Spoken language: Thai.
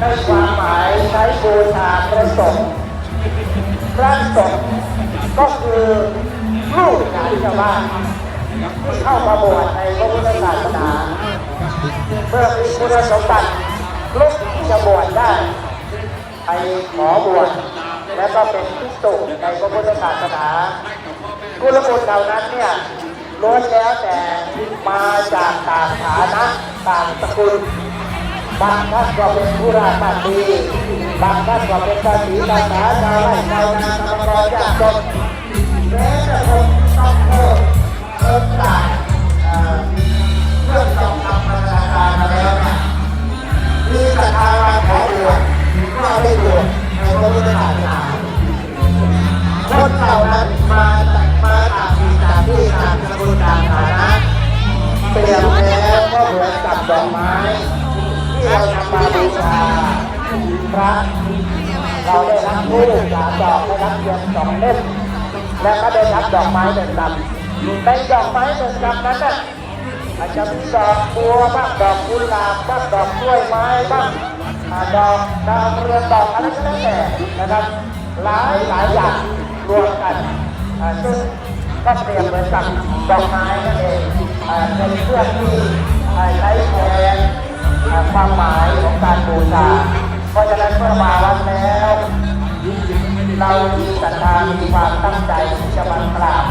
ช้บูชาพระสงฆ์พระสงฆ์ก็คือลูกหลานชาวบ้านที่เข้ามาบวชในพระพุทธศาสนาเมื่อมีคุณสมบัติลุกที่จะบวชได้ไปขอบวชแล้วก็เป็นพิสุในพระพุทธศาสนากุลบุตรเหล่านั้นเนี่ยล้วนแล้วแต่มาจากต่างฐานะต่างสกุล บางท่านก็เป็นผู้ราชการดีบางท่านก็เป็นกษีกษาชาวไร่ชาวนาชาวกรยากจนแม้จะคนต้องเพิ่มเพิ่มต่างเรื่องจองทำมาราคามาแล้วเนี่ยมีศรัทธามาขอบวชก็ได้บวชในพระพุทธศาสนาคนเหล่านั้นมาจากมาต่างที่ต่างที่ต่างสกุลต่างฐานะเปรียบแล้วก็เหมือนกับดอกไม้ ที่เรานำมาบูชาพระเราได้รับผู้สามดอกได้รับเทียนสองเล่มและก็ได้รับดอกไม้หนึ่งลำในดอกไม้หนึ่งลำนั้นน่ะอาจจะมีดอกบัวบ้างดอกกุหลาบบ้างดอกกล้วยไม้บ้างดอกดาวเรืองดอกอะไรก็แล้วแต่นะครับหลายหลายอย่างรวมกันซึ่งก็เปรียบเหมือนกับดอกไม้นั่นเองเป็นเครื่องที่ใช้ ความหมายของการบูชา เพราะฉะนั้นเมื่อมาวัดแล้วเรามีศรัทธามีความตั้งใจที่จะมากราบ